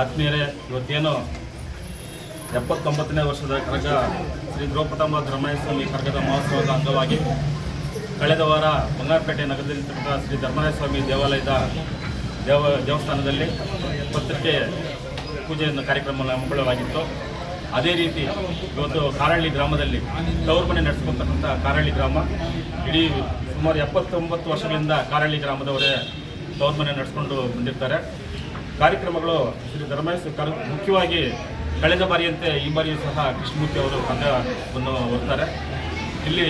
ಆತ್ಮೀಯರೇ ಇವತ್ತೇನು ಎಪ್ಪತ್ತೊಂಬತ್ತನೇ ವರ್ಷದ ಕರಗ ಶ್ರೀ ದ್ರೌಪದಮ್ಮ ಧರ್ಮಸ್ವಾಮಿ ಕರಗದ ಮಹೋತ್ಸವದ ಅಂಗವಾಗಿ ಕಳೆದ ವಾರ ಬಂಗಾರಪೇಟೆ ನಗರದಲ್ಲಿರ್ತಕ್ಕಂಥ ಶ್ರೀ ಧರ್ಮರಾಯ ಸ್ವಾಮಿ ದೇವಾಲಯದ ದೇವ, ದೇವಸ್ಥಾನದಲ್ಲಿ ಪತ್ರಿಕೆ ಪೂಜೆಯನ್ನು ಕಾರ್ಯಕ್ರಮ ಹಮ್ಮಿಕೊಳ್ಳಲಾಗಿತ್ತು. ಅದೇ ರೀತಿ ಇವತ್ತು ಕಾರಳ್ಳಿ ಗ್ರಾಮದಲ್ಲಿ ತವರು ಮನೆ ನಡೆಸ್ಕೊತಕ್ಕಂಥ ಕಾರಳ್ಳಿ ಗ್ರಾಮ. ಇಡೀ ಸುಮಾರು ಎಪ್ಪತ್ತೊಂಬತ್ತು ವರ್ಷಗಳಿಂದ ಕಾರಳ್ಳಿ ಗ್ರಾಮದವರೇ ತವರು ಮನೆ ನಡೆಸ್ಕೊಂಡು ಬಂದಿರ್ತಾರೆ. ಕಾರ್ಯಕ್ರಮಗಳು ಶ್ರೀ ಧರ್ಮೇಶ್ ಮುಖ್ಯವಾಗಿ ಕಳೆದ ಬಾರಿಯಂತೆ ಈ ಬಾರಿಯೂ ಸಹ ಕೃಷ್ಣಮೂರ್ತಿ ಅವರು ಪಂದ್ಯವನ್ನು ಹೊರ್ತಾರೆ ಇಲ್ಲಿ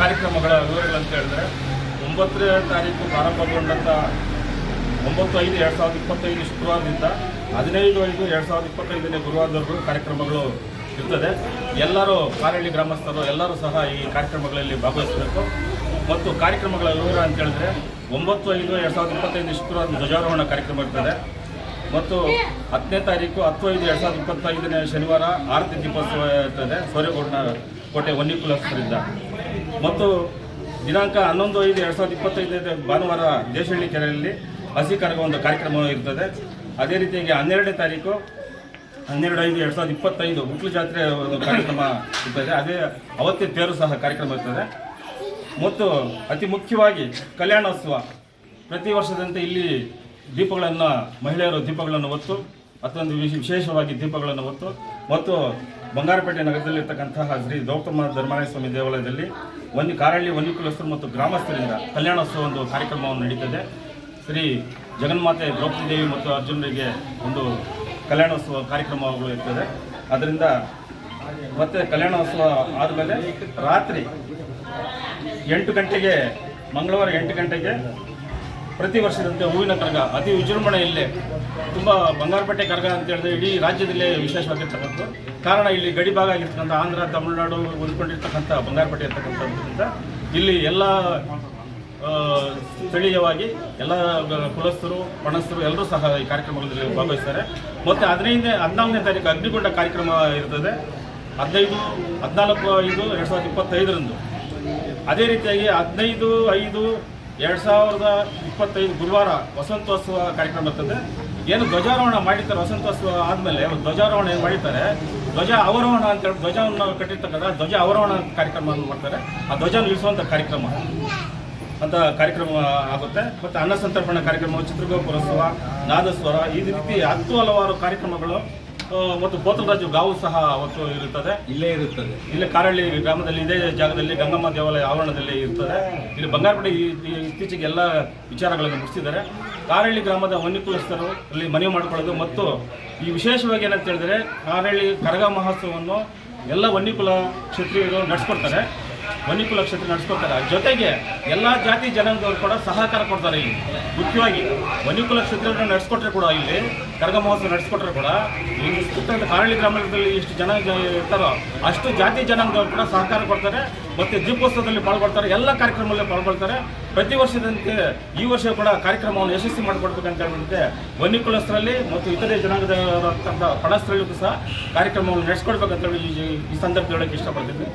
ಕಾರ್ಯಕ್ರಮಗಳ ವಿವರಗಳಂತ ಹೇಳಿದ್ರೆ, ಒಂಬತ್ತನೇ ತಾರೀಕು ಪ್ರಾರಂಭಗೊಂಡಂಥ ಒಂಬತ್ತು ಐದು ಎರಡು ಸಾವಿರದ ಇಪ್ಪತ್ತೈದು ಶುಕ್ರವಾರದಿಂದ ಹದಿನೈದು ಐದು ಎರಡು ಸಾವಿರದ ಇಪ್ಪತ್ತೈದನೇ ಗುರುವಾರದವರೆಗೂ ಕಾರ್ಯಕ್ರಮಗಳು ಇರ್ತದೆ. ಎಲ್ಲರೂ ಕಾರಳ್ಳಿ ಗ್ರಾಮಸ್ಥರು ಎಲ್ಲರೂ ಸಹ ಈ ಕಾರ್ಯಕ್ರಮಗಳಲ್ಲಿ ಭಾಗವಹಿಸಬೇಕು. ಮತ್ತು ಕಾರ್ಯಕ್ರಮಗಳ ವಿವರ ಅಂತ ಹೇಳಿದ್ರೆ ಒಂಬತ್ತು ಐದು ಎರಡು ಸಾವಿರದ ಇಪ್ಪತ್ತೈದು ಶುಕ್ರವಾರ ಧ್ವಜಾರೋಹಣ ಕಾರ್ಯಕ್ರಮ ಇರ್ತದೆ. ಮತ್ತು ಹತ್ತನೇ ತಾರೀಕು ಹತ್ತು ಐದು ಎರಡು ಸಾವಿರದ ಇಪ್ಪತ್ತೈದನೇ ಶನಿವಾರ ಆರತಿ ದೀಪೋತ್ಸವ ಇರ್ತದೆ. ಸೂರ್ಯಗೌಡನ ಕೋಟೆ ವನ್ನಿಕುಲಸ್ಥರಿಂದ. ಮತ್ತು ದಿನಾಂಕ ಹನ್ನೊಂದು ಐದು ಎರಡು ಸಾವಿರದ ಇಪ್ಪತ್ತೈದನೇ ಭಾನುವಾರ ದೇಶಹಳ್ಳಿ ಕೆರೆಯಲ್ಲಿ ಹಸಿ ಕರಗ ಒಂದು ಕಾರ್ಯಕ್ರಮ ಇರ್ತದೆ. ಅದೇ ರೀತಿಯಾಗಿ ಹನ್ನೆರಡನೇ ತಾರೀಕು ಹನ್ನೆರಡು ಐದು ಎರಡು ಸಾವಿರದ ಇಪ್ಪತ್ತೈದು ಉಕ್ಲು ಜಾತ್ರೆ ಒಂದು ಕಾರ್ಯಕ್ರಮ ಇರ್ತದೆ. ಅದೇ ಅವತ್ತೇ ತೇರು ಸಹ ಕಾರ್ಯಕ್ರಮ ಇರ್ತದೆ. ಮತ್ತು ಅತಿ ಮುಖ್ಯವಾಗಿ ಕಲ್ಯಾಣೋತ್ಸವ. ಪ್ರತಿ ವರ್ಷದಂತೆ ಇಲ್ಲಿ ದೀಪಗಳನ್ನು ಮಹಿಳೆಯರು ದೀಪಗಳನ್ನು ಹೊತ್ತು ಅತ್ತೊಂದು ವಿಶೇಷವಾಗಿ ದೀಪಗಳನ್ನು ಹೊತ್ತು ಮತ್ತು ಬಂಗಾರಪೇಟೆ ನಗರದಲ್ಲಿರ್ತಕ್ಕಂತಹ ಶ್ರೀ ಗೌತಮ ಧರ್ಮರಾಯ ಸ್ವಾಮಿ ದೇವಾಲಯದಲ್ಲಿ ಒಂದು ಕಾರಳ್ಳಿ ವನ್ಯಕುಲಸ್ಥರು ಮತ್ತು ಗ್ರಾಮಸ್ಥರಿಂದ ಕಲ್ಯಾಣೋತ್ಸವ ಒಂದು ಕಾರ್ಯಕ್ರಮವನ್ನು ನಡೀತದೆ. ಶ್ರೀ ಜಗನ್ಮಾತೆ ದ್ರೌಪದಿ ದೇವಿ ಮತ್ತು ಅರ್ಜುನರಿಗೆ ಒಂದು ಕಲ್ಯಾಣೋತ್ಸವ ಕಾರ್ಯಕ್ರಮಗಳು ಇರ್ತದೆ. ಅದರಿಂದ ಮತ್ತೆ ಕಲ್ಯಾಣೋತ್ಸವ ಆದಮೇಲೆ ರಾತ್ರಿ ಎಂಟು ಗಂಟೆಗೆ, ಮಂಗಳವಾರ ಎಂಟು ಗಂಟೆಗೆ ಪ್ರತಿ ವರ್ಷದಂತೆ ಹೂವಿನ ಕರ್ಗ, ಅತಿ ವಿಜೃಂಭಣೆಯಲ್ಲೇ ತುಂಬ ಬಂಗಾರಪೇಟೆ ಕರಗ ಅಂತ ಹೇಳಿದ್ರೆ ಇಡೀ ರಾಜ್ಯದಲ್ಲೇ ವಿಶೇಷವಾಗಿರ್ತಕ್ಕಂಥದ್ದು ಕಾರಣ ಇಲ್ಲಿ ಗಡಿ ಭಾಗ ಆಗಿರ್ತಕ್ಕಂಥ ಆಂಧ್ರ, ತಮಿಳುನಾಡು ಹೊಂದ್ಕೊಂಡಿರ್ತಕ್ಕಂಥ ಬಂಗಾರಪೇಟೆ ಇರ್ತಕ್ಕಂಥದ್ರಿಂದ ಇಲ್ಲಿ ಎಲ್ಲ ಸ್ಥಳೀಯವಾಗಿ ಎಲ್ಲ ಕುಲಸ್ಥರು ಪಣಸ್ಥರು ಎಲ್ಲರೂ ಸಹ ಈ ಕಾರ್ಯಕ್ರಮಗಳಲ್ಲಿ ಭಾಗವಹಿಸ್ತಾರೆ. ಮತ್ತು ಹದಿನೈದನೇ, ಹದಿನಾಲ್ಕನೇ ತಾರೀಕು ಅಗ್ನಿಗೊಂಡ ಕಾರ್ಯಕ್ರಮ ಇರ್ತದೆ. ಹದಿನೈದು, ಹದಿನಾಲ್ಕು, ಐದು, ಎರಡು ಸಾವಿರದ ಇಪ್ಪತ್ತೈದರಂದು. ಅದೇ ರೀತಿಯಾಗಿ ಹದಿನೈದು, ಐದು ಎರಡು ಸಾವಿರದ ಇಪ್ಪತ್ತೈದು ಗುರುವಾರ ವಸಂತೋತ್ಸವ ಕಾರ್ಯಕ್ರಮ ಬರ್ತದೆ. ಏನು ಧ್ವಜಾರೋಹಣ ಮಾಡಿರ್ತಾರೆ, ವಸಂತೋತ್ಸವ ಆದಮೇಲೆ ಧ್ವಜಾರೋಹಣ ಏನು ಮಾಡಿರ್ತಾರೆ, ಧ್ವಜ ಅವರೋಹಣ ಅಂತ ಹೇಳಿ ಧ್ವಜವನ್ನು ಕಟ್ಟಿರ್ತಕ್ಕಂಥ ಧ್ವಜ ಅವರೋಹಣ ಕಾರ್ಯಕ್ರಮವನ್ನು ಮಾಡ್ತಾರೆ. ಆ ಧ್ವಜ ನಿಲ್ಲಿಸುವಂಥ ಕಾರ್ಯಕ್ರಮ. ಅಂತ ಕಾರ್ಯಕ್ರಮ ಆಗುತ್ತೆ. ಮತ್ತು ಅನ್ನ ಸಂತರ್ಪಣಾ ಕಾರ್ಯಕ್ರಮ ಚಿತ್ರಗೋಪುರೋತ್ಸವ ನಾದಸ್ವರ, ಈ ರೀತಿ ಹತ್ತು ಹಲವಾರು ಕಾರ್ಯಕ್ರಮಗಳು ಮತ್ತು ಬೋತಲರಾಜು ಗಾವು ಸಹ ಅವತ್ತು ಇರುತ್ತದೆ. ಇಲ್ಲೇ ಇರುತ್ತದೆ. ಇಲ್ಲಿ ಕಾರಳ್ಳಿ ಗ್ರಾಮದಲ್ಲಿ ಇದೇ ಜಾಗದಲ್ಲಿ ಗಂಗಮ್ಮ ದೇವಾಲಯ ಆವರಣದಲ್ಲಿ ಇರ್ತದೆ. ಇಲ್ಲಿ ಬಂಗಾರಪೇಟೆ ಇತ್ತೀಚೆಗೆ ಎಲ್ಲ ವಿಚಾರಗಳನ್ನು ಮುಗಿಸಿದ್ದಾರೆ. ಕಾರಳ್ಳಿ ಗ್ರಾಮದ ವನ್ಯಕುಲಸ್ಥರು ಇಲ್ಲಿ ಮನವಿ ಮಾಡಿಕೊಳ್ಳೋದು ಮತ್ತು ಈ ವಿಶೇಷವಾಗಿ ಏನಂತ ಹೇಳಿದ್ರೆ ಕಾರಳ್ಳಿ ಕರಗ ಮಹೋತ್ಸವವನ್ನು ಎಲ್ಲ ವನ್ಯಕುಲ ಕ್ಷತ್ರಿಯರು ನಡೆಸ್ಕೊಡ್ತಾರೆ. ವನ್ಯಕುಲ ಕ್ಷೇತ್ರ ನಡೆಸ್ಕೊಡ್ತಾರೆ. ಜೊತೆಗೆ ಎಲ್ಲ ಜಾತಿ ಜನಾಂಗದವರು ಕೂಡ ಸಹಕಾರ ಕೊಡ್ತಾರೆ ಇಲ್ಲಿ. ಮುಖ್ಯವಾಗಿ ವನಿಕುಲ ಕ್ಷೇತ್ರವನ್ನು ನಡೆಸ್ಕೊಟ್ರೆ ಕೂಡ ಇಲ್ಲಿ, ಕರಗ ಮಹೋತ್ಸವ ನಡೆಸ್ಕೊಟ್ರೆ ಕೂಡ ಈ ಸುತ್ತಮುತ್ತ ಕಾರಳಿ ಗ್ರಾಮದಲ್ಲಿ ಎಷ್ಟು ಜನ ಇರ್ತಾರೋ ಅಷ್ಟು ಜಾತಿ ಜನಾಂಗದವರು ಕೂಡ ಸಹಕಾರ ಕೊಡ್ತಾರೆ. ಮತ್ತು ದೀಪೋತ್ಸವದಲ್ಲಿ ಪಾಲ್ಗೊಳ್ತಾರೆ. ಎಲ್ಲ ಕಾರ್ಯಕ್ರಮದಲ್ಲಿ ಪಾಲ್ಗೊಳ್ತಾರೆ. ಪ್ರತಿ ವರ್ಷದಂತೆ ಈ ವರ್ಷ ಕೂಡ ಕಾರ್ಯಕ್ರಮವನ್ನು ಯಶಸ್ವಿ ಮಾಡಿಕೊಡ್ಬೇಕಂತ ಹೇಳ್ಬಿಟ್ಟು ವನ್ಯಕುಲಸ್ಥರಲ್ಲಿ ಮತ್ತು ಇತರೆ ಜನಾಂಗದ ಪಣಸ್ಥರಲ್ಲೂ ಸಹ ಕಾರ್ಯಕ್ರಮವನ್ನು ನಡೆಸ್ಕೊಡ್ಬೇಕಂತ ಹೇಳಿ ಈ- ಸಂದರ್ಭದಲ್ಲಿ ಇಷ್ಟಪಡ್ತೀನಿ.